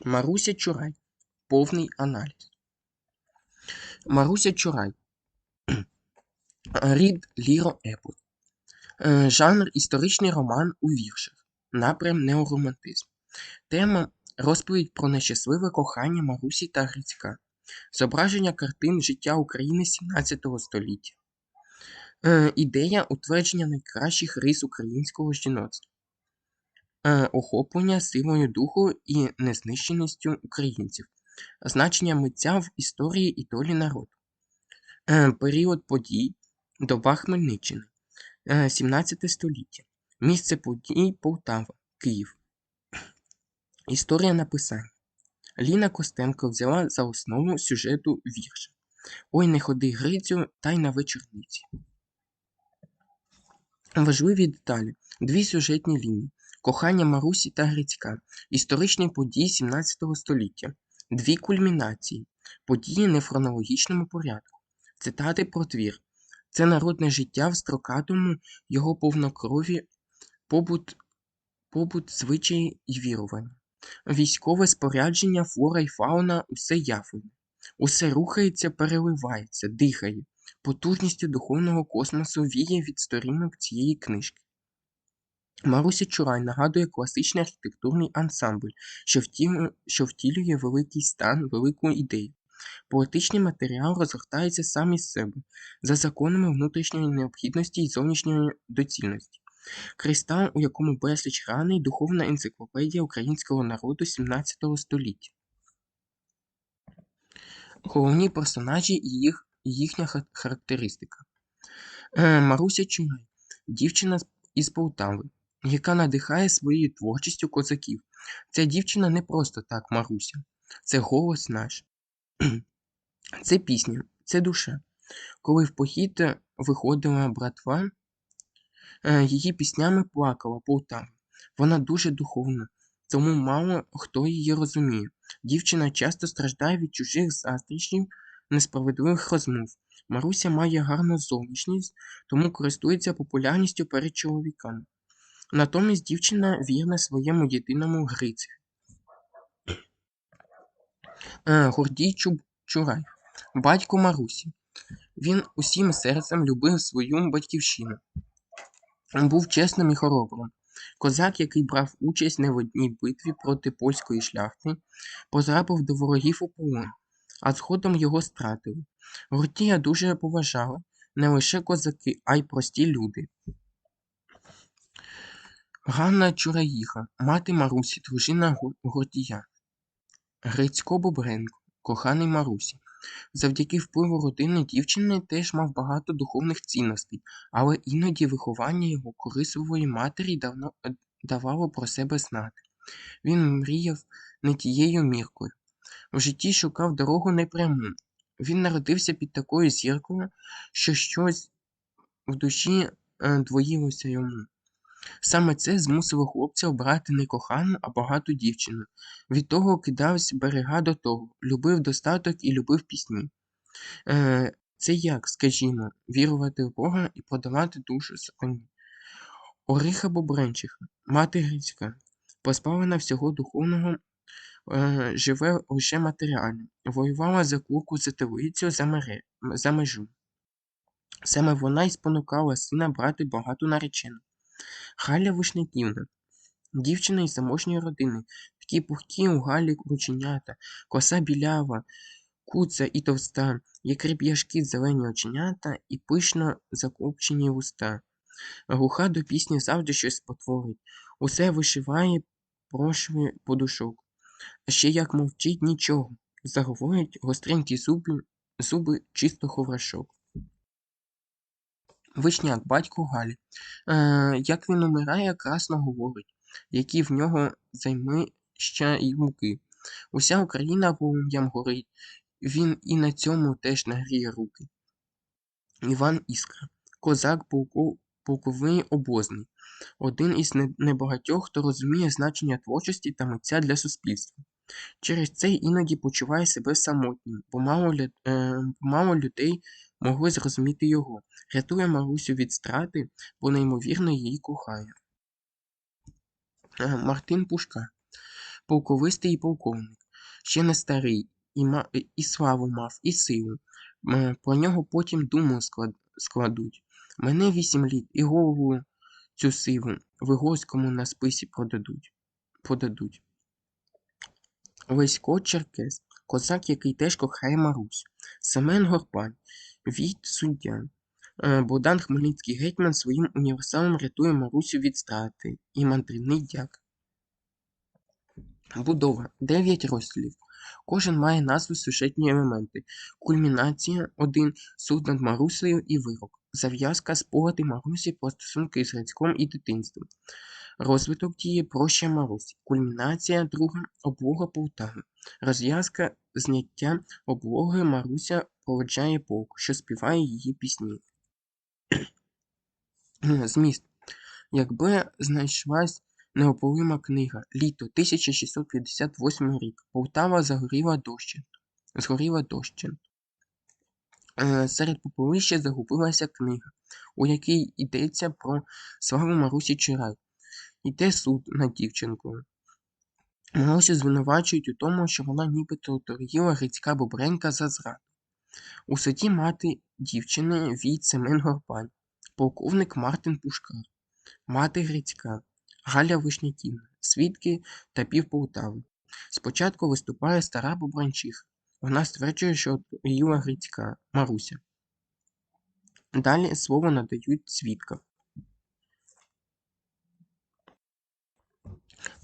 Маруся Чурай. Повний аналіз. Маруся Чурай. Рід Ліро Епос. Е, Жанр історичний роман у віршах. Напрям неоромантизм. Тема розповідь про нещасливе кохання Марусі та Грицька. Зображення картин життя України 17 століття. Е, Ідея утвердження найкращих рис українського жіноцтва. Е, Охоплення силою духу і незнищеністю українців. Значення митця в історії і долі народу. Е, Період подій. Доба Хмельниччини. Е, 17 століття. Місце подій Полтава. Київ. Історія написання. Ліна Костенко взяла за основу сюжету вірша. Ой, не ходи Грицю, та й на вечорниці. Важливі деталі. Дві сюжетні лінії. Кохання Марусі та Грицька. Історичні події 17 століття. Дві кульмінації. Події не в хронологічному порядку. Цитати про твір. Це народне життя в строкатому, його повнокрові, побут, побут звичаї і вірування. Військове спорядження, флора і фауна усе явлене. Усе рухається, переливається, дихає. Потужністю духовного космосу віє від сторінок цієї книжки. Маруся Чурай нагадує класичний архітектурний ансамбль, що втілює, що втілює великий стан, велику ідею. Поетичний матеріал розгортається сам із себе, за законами внутрішньої необхідності і зовнішньої доцільності. Кристал, у якому безліч раней духовна енциклопедія українського народу 17 століття. Головні персонажі і їх, їхня характеристика. Е, Маруся Чунай, дівчина із Полтави, яка надихає своєю творчістю козаків. Ця дівчина не просто так Маруся, це голос наш. Це пісня, це душа. Коли в похід е, виходила братва, е, її піснями плакала Полтава. Вона дуже духовна, тому мало хто її розуміє. Дівчина часто страждає від чужих заздрічів, несправедливих розмов. Маруся має гарну зовнішність, тому користується популярністю перед чоловіками. Натомість дівчина вірна своєму єдиному Грицю. Е, Гордій Чурай, батько Марусі. Він усім серцем любив свою батьківщину. Був чесним і хоробрим. Козак, який брав участь не в одній битві проти польської шляхти, потрапив до ворогів у полон, а згодом його стратили. Гуртія дуже поважали не лише козаки, а й прості люди. Ганна Чураїха, мати Марусі, дружина Гордія. Грицько Бобренко, коханий Марусі. Завдяки впливу родини дівчини теж мав багато духовних цінностей, але іноді виховання його корисливої матері давно е, давало про себе знати. Він мріяв не тією міркою. В житті шукав дорогу непряму. Він народився під такою зіркою, що щось в душі е, двоїлося йому. Саме це змусило хлопця обрати не кохану, а багату дівчину. Від того кидався берега до того, любив достаток і любив пісні. Е, це як, скажімо, вірувати в Бога і продавати душу сатані. Ориха Бобренчиха, мати Грицька, позбавлена всього духовного, е, живе лише матеріально, воювала за курку за телицю за, мере, за межу. Саме вона й спонукала сина брати багату наречену. Галя Вишняківна, дівчина із заможньої родини, такі пухкі у Галі рученята, коса білява, куца і товста, як риб'яшки зелені оченята і пишно закопчені вуста. Глуха до пісні завжди щось спотворить, усе вишиває, прошує подушок. А ще як мовчить нічого, заговорить гостренькі зуби, зуби чисто ховрашок. Вишняк, батько Галі. Е, як він умирає, красно говорить, які в нього займища й муки. Уся Україна полум'ям горить, він і на цьому теж нагріє руки. Іван Іскра, козак полковий обозний, один із небагатьох, хто розуміє значення творчості та митця для суспільства. Через це іноді почуває себе самотнім, бо мало, е, мало людей могли зрозуміти його. Рятує Марусю від страти, бо неймовірно її кохає. Е, Мартин Пушка. полковистий і полковник, ще не старий, і, ма... і славу мав, і силу. Про нього потім думу склад... складуть. Мене вісім літ, і голову цю сиву Вигоському на списі продадуть. подадуть. Лесько Черкес, козак, який теж кохає Марусь, Семен Горпань, Війт суддя. Е, Богдан Хмельницький гетьман своїм універсалом рятує Марусю від страти і мандрівний дяк. Будова. 9 розділів. Кожен має назви сюжетні елементи. Кульмінація 1. Суд над Марусею і вирок. Зав'язка спогади Марусі про стосунки з Грицьком і дитинством. Розвиток дії проща Марусі. Кульмінація 2. Облога Полтави. Розв'язка зняття облоги Маруся проведжає полк, що співає її пісні. Зміст. Якби знайшлась неоповима книга Літо 1658 рік. Полтава загоріла дощент. Згоріла дощент. Е, Серед поповища загубилася книга, у якій йдеться про славу Марусі Чирай. Йде суд над дівчинкою. Марусю звинувачують у тому, що вона нібито торгіла Грицька Бобренка за зраду. У суді мати дівчини Війт Семен Горпань, полковник Мартин Пушкар, мати Грицька, Галя Вишняківна, свідки та пів Полтави. Спочатку виступає стара Бобранчиха. Вона стверджує, що отруїла Грицька Маруся. Далі слово надають свідкам.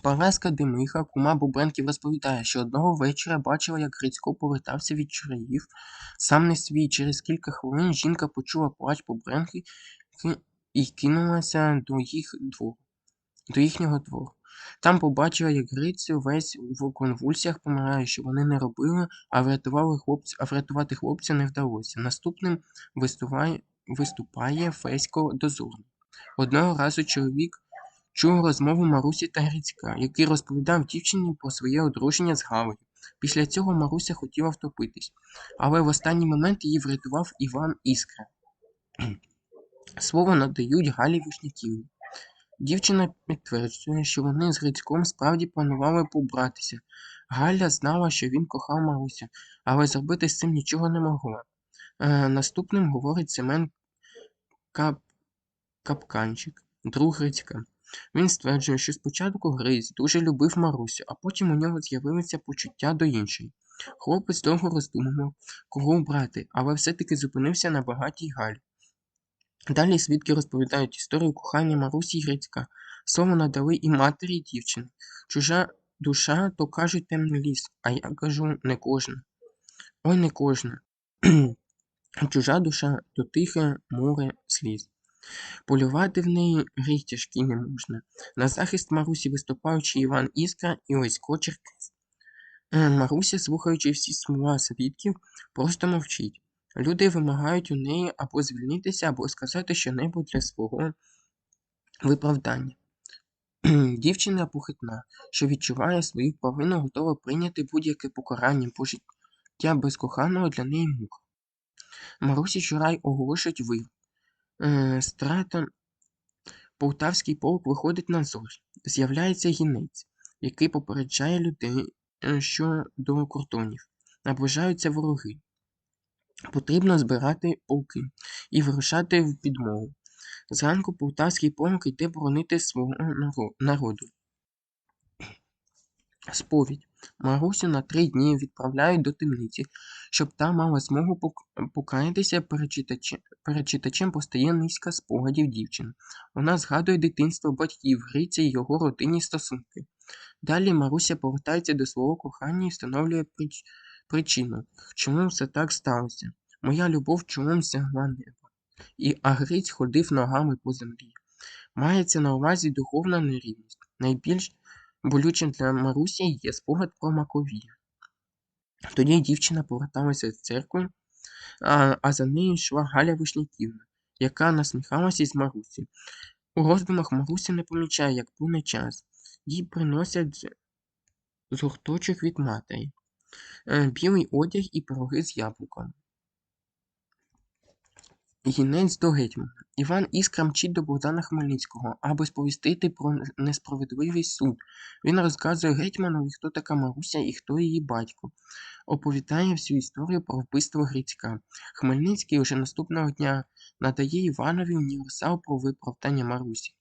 Параска Демиха, кума Бобренків, розповідає, що одного вечора бачила, як Грицько повертався від чураїв, сам не свій. Через кілька хвилин жінка почула плач Бобренки ки- і кинулася до їх двору, до їхнього двору. Там побачила, як Грицю весь в конвульсіях помирає, що вони не робили, а врятували хлопця, а врятувати хлопця не вдалося. Наступним виступає, виступає Фесько Дозорний. Одного разу чоловік чув розмову Марусі та Грицька, який розповідав дівчині про своє одруження з Галею. Після цього Маруся хотіла втопитись, але в останній момент її врятував Іван Іскра. Слово надають Галі Вишняківні. Дівчина підтверджує, що вони з Грицьком справді планували побратися. Галя знала, що він кохав Марусю, але зробити з цим нічого не могла. Е, наступним говорить Семен Кап... Капканчик, друг Грицька. Він стверджує, що спочатку Гриць дуже любив Марусю, а потім у нього з'явилися почуття до іншої. Хлопець довго роздумував, кого брати, але все-таки зупинився на багатій Галі. Далі свідки розповідають історію кохання Марусі Грицька. Слово надали і матері, і дівчини. Чужа душа, то кажуть темний ліс, а я кажу не кожна. Ой, не кожна. Чужа душа то тихе море сліз. Полювати в неї гріх тяжкий не можна. На захист Марусі виступаючи Іван Іскра і Осько Черкес. Е, Маруся, слухаючи всі слова свідків, просто мовчить. Люди вимагають у неї або звільнитися, або сказати щонебудь для свого виправдання. Дівчина похитна, що відчуває свою провину, готова прийняти будь-яке покарання, бо життя без коханого для неї мука. Марусі Чурай оголошують вир. Е, Полтавський полк виходить на зорі. З'являється гінець, який попереджає людей е, щодо кордонів. Наближаються вороги. Потрібно збирати полки і вирушати в підмогу. Зранку полтавський полк йде боронити свого народу. Сповідь. Марусю на три дні відправляють до темниці, щоб та мала змогу покаятися перед читачем, перед читачем постає низка спогадів дівчини. Вона згадує дитинство батьків, Гриця і його родинні стосунки. Далі Маруся повертається до свого кохання і встановлює прич... причину, чому все так сталося. Моя любов чомусь сягла неба. І а Гриць ходив ногами по землі. Мається на увазі духовна нерівність. Найбільш болючим для Марусі є спогад про Маковія. Тоді дівчина поверталася з церкви, а, а за нею йшла Галя Вишняківна, яка насміхалася із Марусі. У роздумах Маруся не помічає, як плине час. Їй приносять з- гурточок від матері, білий одяг і пироги з яблуком. Гінець до гетьмана. Іван Іскра мчить до Богдана Хмельницького, аби сповістити про несправедливий суд. Він розказує гетьманові, хто така Маруся і хто її батько. Оповідає всю історію про вбивство Грицька. Хмельницький уже наступного дня надає Іванові універсал про виправдання Марусі.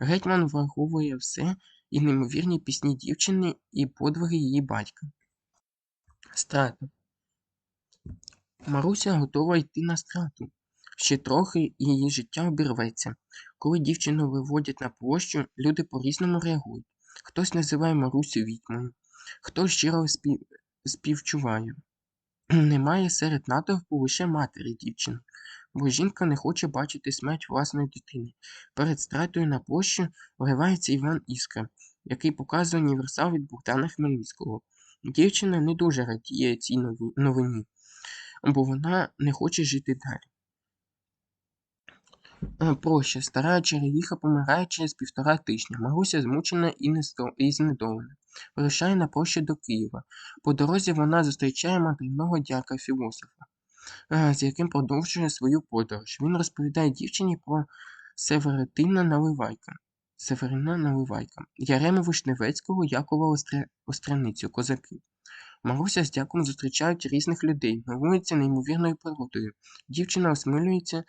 Гетьман враховує все і неймовірні пісні дівчини і подвиги її батька. Страта. Маруся готова йти на страту. Ще трохи її життя обірветься. Коли дівчину виводять на площу, люди по-різному реагують. Хтось називає Марусю відьмою, хтось щиро спів... співчуває. Немає серед натовпу лише матері дівчини, бо жінка не хоче бачити смерть власної дитини. Перед стратою на площу вривається Іван Іскра, який показує універсал від Богдана Хмельницького. Дівчина не дуже радіє цій новині, бо вона не хоче жити далі. Е, Проще, стара черевіха помирає через півтора тижня. Маруся змучена і, знедолена. Вирушає на площу до Києва. По дорозі вона зустрічає мандрівного дяка філософа, е, з яким продовжує свою подорож. Він розповідає дівчині про Северетина Наливайка. Северина Наливайка, Ярему Вишневецького, Якова. Остраницю, козаки. Маруся з дяком зустрічають різних людей, милуються неймовірною природою. Дівчина осмилюється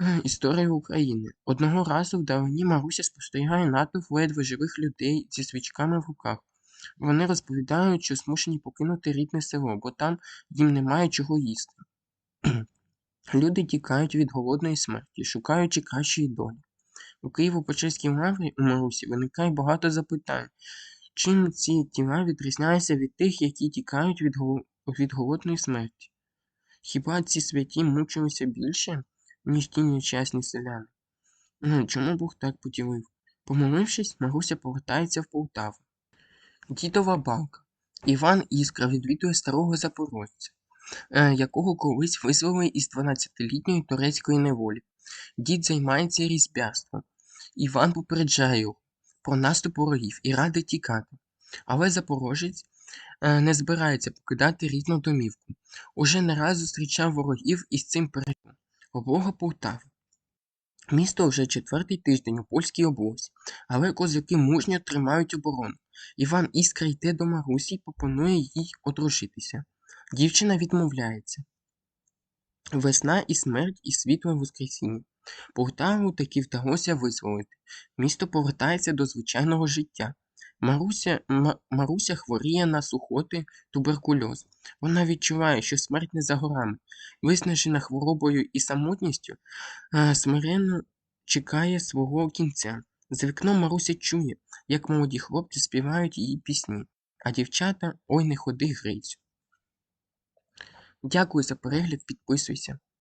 Е, Історія України. Одного разу вдалині Маруся спостерігає натовп ледве живих людей зі свічками в руках. Вони розповідають, що змушені покинути рідне село, бо там їм немає чого їсти. Люди тікають від голодної смерті, шукаючи кращої долі. У Києво-Печерській лаврі у Марусі виникає багато запитань. Чим ці тіла відрізняються від тих, які тікають від, гол... від голодної смерті? Хіба ці святі мучилися більше? ніж ті нещасні селяни. Ну, чому Бог так поділив? Помолившись, Маруся повертається в Полтаву. Дідова балка. Іван Іскра відвідує старого запорожця, е, якого колись визвали із 12-літньої турецької неволі. Дід займається різьбярством. Іван попереджає про наступ ворогів і радить тікати. Але запорожець е, не збирається покидати рідну домівку. Уже не раз зустрічав ворогів із цим перейом. Облога Полтави. Місто вже четвертий тиждень у польській облозі, але козаки мужньо тримають оборону. Іван Іскра йде до Марусі і пропонує їй одружитися. Дівчина відмовляється. Весна і смерть, і світле воскресіння. Полтаву таки вдалося визволити. Місто повертається до звичайного життя. Маруся, Ма- Маруся хворіє на сухоти, туберкульоз. Вона відчуває, що смерть не за горами. Виснажена хворобою і самотністю, е, смиренно чекає свого кінця. За вікном Маруся чує, як молоді хлопці співають її пісні, а дівчата ой не ходи Грицю. Дякую за перегляд, підписуйся.